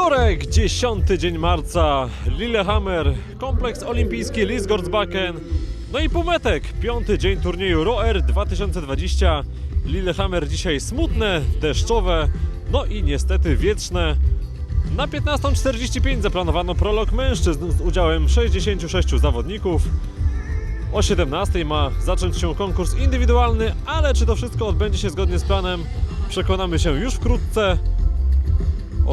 Wtorek, 10 dzień marca, Lillehammer, kompleks olimpijski Lisgordsbakken. No i półmetek, piąty dzień turnieju ROER 2020. Lillehammer dzisiaj smutne, deszczowe, no i niestety wietrzne. Na 15.45 zaplanowano prolog mężczyzn z udziałem 66 zawodników. O 17 ma zacząć się konkurs indywidualny, ale czy to wszystko odbędzie się zgodnie z planem, przekonamy się już wkrótce.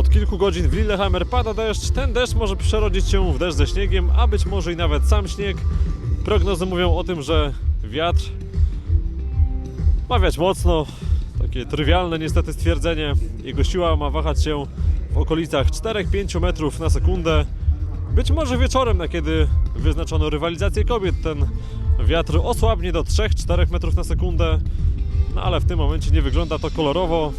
Od kilku godzin w Lillehammer pada deszcz. Ten deszcz może przerodzić się w deszcz ze śniegiem, a być może i nawet sam śnieg. Prognozy mówią o tym, że wiatr ma wiać mocno. Takie trywialne niestety stwierdzenie. Jego siła ma wahać się w okolicach 4-5 metrów na sekundę. Być może wieczorem, na kiedy wyznaczono rywalizację kobiet, ten wiatr osłabnie do 3-4 metrów na sekundę. No ale w tym momencie nie wygląda to kolorowo.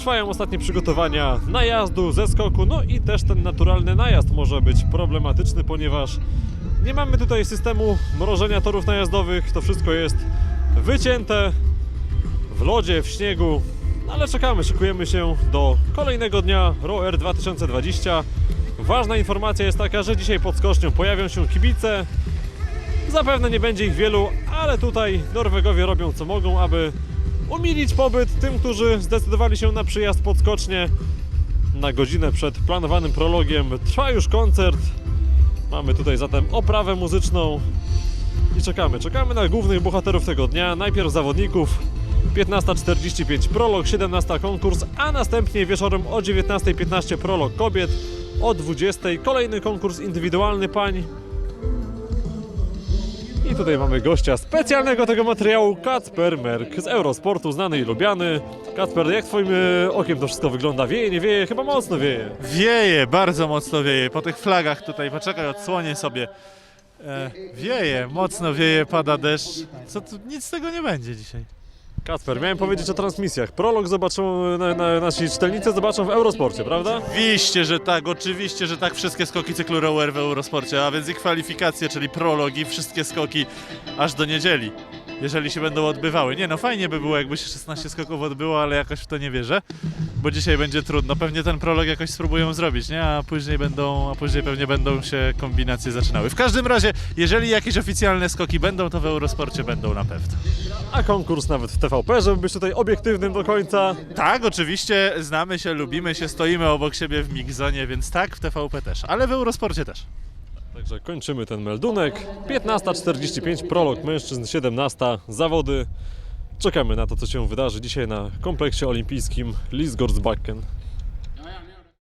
Trwają ostatnie przygotowania najazdu, ze skoku, no i też ten naturalny najazd może być problematyczny, ponieważ nie mamy tutaj systemu mrożenia torów najazdowych. To wszystko jest wycięte w lodzie, w śniegu. No ale czekamy, szykujemy się do kolejnego dnia ROER 2020. Ważna informacja jest taka, że dzisiaj pod skocznią pojawią się kibice. Zapewne nie będzie ich wielu, ale tutaj Norwegowie robią co mogą, aby umilić pobyt tym, którzy zdecydowali się na przyjazd pod skocznie. Na godzinę przed planowanym prologiem trwa już koncert. Mamy tutaj zatem oprawę muzyczną i czekamy. Czekamy na głównych bohaterów tego dnia. Najpierw zawodników. 15.45 prolog, 17 konkurs, a następnie wieczorem o 19.15 prolog kobiet, o 20.00 kolejny konkurs indywidualny pań. I tutaj mamy gościa specjalnego tego materiału, Kacper Merk z Eurosportu, znany i lubiany. Kacper, jak twoim e, okiem to wszystko wygląda? Wieje, nie wieje? Chyba mocno wieje. Wieje, bardzo mocno wieje. Po tych flagach tutaj, poczekaj, odsłonię sobie. E, wieje, mocno wieje, pada deszcz. Co tu, nic z tego nie będzie dzisiaj. Kacper, miałem powiedzieć o transmisjach. Prolog zobaczą, na, na, nasi czytelnicy zobaczą w Eurosporcie, prawda? Oczywiście, że tak, oczywiście, że tak. Wszystkie skoki cyklu rower w Eurosporcie, a więc i kwalifikacje, czyli prologi, wszystkie skoki aż do niedzieli. Jeżeli się będą odbywały. Nie no, fajnie by było, jakby się 16 skoków odbyło, ale jakoś w to nie wierzę, bo dzisiaj będzie trudno. Pewnie ten prolog jakoś spróbują zrobić, nie? A później będą, a później pewnie będą się kombinacje zaczynały. W każdym razie, jeżeli jakieś oficjalne skoki będą, to w Eurosporcie będą na pewno. A konkurs nawet w TVP, żeby być tutaj obiektywnym do końca. Tak, oczywiście znamy się, lubimy się, stoimy obok siebie w Mixzonie, więc tak, w TVP też, ale w Eurosporcie też. Także kończymy ten meldunek. 15.45 prolog mężczyzn, 17 zawody. Czekamy na to, co się wydarzy dzisiaj na kompleksie olimpijskim Lisgordsbakken.